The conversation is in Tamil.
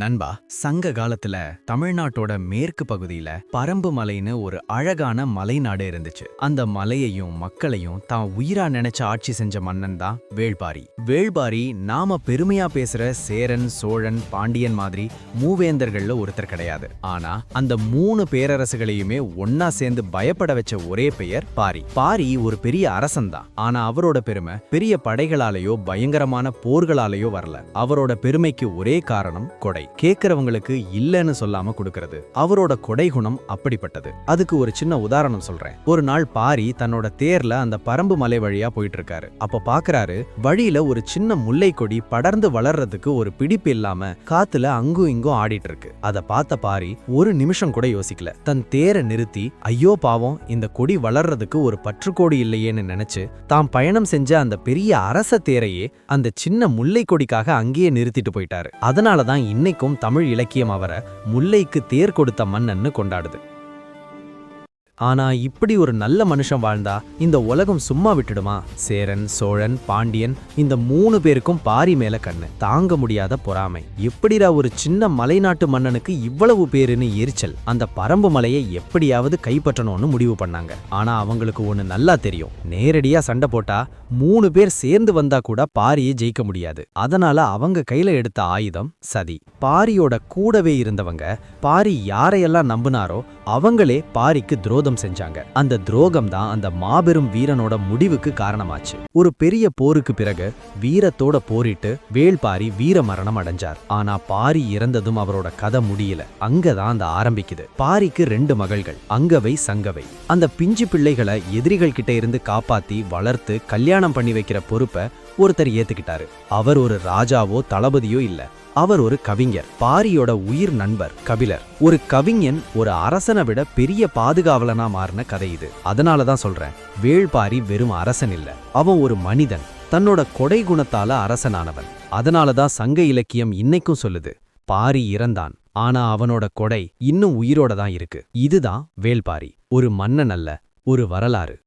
நண்பா சங்க காலத்துல தமிழ்நாட்டோட மேற்கு பகுதியில பரம்பு மலைன்னு ஒரு அழகான மலைநாடு இருந்துச்சு. அந்த மலையையும் மக்களையும் தான் உயிரா நினைச்ச ஆட்சி செஞ்ச மன்னன் தான் வேள்பாரி. வேள்பாரி நாம பெருமையா பேசுற சேரன் சோழன் பாண்டியன் மாதிரி மூவேந்தர்கள்ல ஒருத்தர் கிடையாது. ஆனா அந்த மூணு பேரரசுகளையுமே ஒன்னா சேர்ந்து பயப்பட வச்ச ஒரே பெயர் பாரி. பாரி ஒரு பெரிய அரசன் தான். ஆனா அவரோட பெருமை பெரிய படைகளாலேயோ பயங்கரமான போர்களாலேயோ வரல. அவரோட பெருமைக்கு ஒரே காரணம் கொடை. கொடை கேட்கறவங்களுக்கு இல்லைன்னு சொல்லாம கொடுக்கறது. அவரோட கொடை குணம் அப்படிப்பட்டது. அதுக்கு ஒரு சின்ன உதாரணம் சொல்றேன். ஒரு நாள் பாரி தன்னோட தேர்ல அந்த பரம்பு மலை வழியா போயிட்டு இருக்காரு அப்ப பாக்குறாரு வழியில ஒரு சின்ன முல்லை கொடி படர்ந்து வளர்றதுக்கு ஒரு பிடிப்பு இல்லாம காத்துல அங்கும் இங்கும் ஆடிட்டு இருக்கு அதை பார்த்த பாரி ஒரு நிமிஷம் கூட யோசிக்கல. தன் தேரை நிறுத்தி ஐயோ பாவம் இந்த கொடி வளர்றதுக்கு ஒரு பற்றுக்கோடி இல்லையேன்னு நினைச்சு தாம் பயணம் செஞ்ச அந்த பெரிய அரச தேரையே அந்த சின்ன முல்லை கொடிக்காக அங்கேயே நிறுத்திட்டு போயிட்டாரு. அதனாலதான் இன்னைக்கு இன்னைக்கும் தமிழ் இலக்கியம் அவரை முல்லைக்கு தேர் கொடுத்த மன்னன்னு கொண்டாடுது. ஆனா இப்படி ஒரு நல்ல மனுஷன் வாழ்ந்தா இந்த உலகம் சும்மா விட்டுடுமா? சேரன் சோழன் பாண்டியன் இந்த மூணு பேருக்கும் பாரி மேல கண்ணு. தாங்க முடியாத பொறாமை. எப்படிடா ஒரு சின்ன மலைநாட்டு மன்னனுக்கு இவ்வளவு பேருன்னு எரிச்சல்? அந்த பரம்பு மலையை எப்படியாவது கைப்பற்றணும்னு முடிவு பண்ணாங்க. ஆனா அவங்களுக்கு ஒண்ணு நல்லா தெரியும். நேரடியா சண்டை போட்டா மூணு பேர் சேர்ந்து வந்தா கூட பாரியை ஜெயிக்க முடியாது. அதனால அவங்க கையில எடுத்த ஆயுதம் சதி. பாரியோட கூடவே இருந்தவங்க பாரி யாரையெல்லாம் நம்பினாரோ அவங்களே பாரிக்கு துரோதம் துரோகம் செஞ்சாங்க. அந்த துரோகம் தான் அந்த மாபெரும் வீரனோட முடிவுக்கு காரணமாச்சு. ஒரு பெரிய போருக்கு பிறகு வீரத்தோட போரிட்டு வேள்பாரி வீர மரணம் அடைஞ்சார். ஆனா பாரி இறந்ததும் அவரோட கதை முடியல. அங்கதான் அந்த ஆரம்பிக்குது. பாரிக்கு ரெண்டு மகள்கள் அங்கவை சங்கவை. அந்த பிஞ்சு பிள்ளைகளை எதிரிகள் கிட்ட இருந்து காப்பாத்தி வளர்த்து கல்யாணம் பண்ணி வைக்கிற பொறுப்பை ஒருத்தர் ஏத்துக்கிட்டாரு. அவர் ஒரு ராஜாவோ தளபதியோ இல்ல. அவர் ஒரு கவிஞர். பாரியோட உயிர் நண்பர் கபிலர். ஒரு கவிஞன் ஒரு அரசனை விட பெரிய பாதுகாவலனா மாறின கதை இது. அதனால தான் சொல்றேன் வேள்பாரி வெறும் அரசன் இல்ல. அவன் ஒரு மனிதன். தன்னோட கொடை குணத்தால அரசனானவன். அதனால தான் சங்க இலக்கியம் இன்னைக்கும் சொல்லுது பாரி இறந்தான். ஆனா அவனோட கொடை இன்னும் உயிரோட தான் இருக்கு. இதுதான் வேள்பாரி. ஒரு மன்னன் அல்ல ஒரு வரலாறு.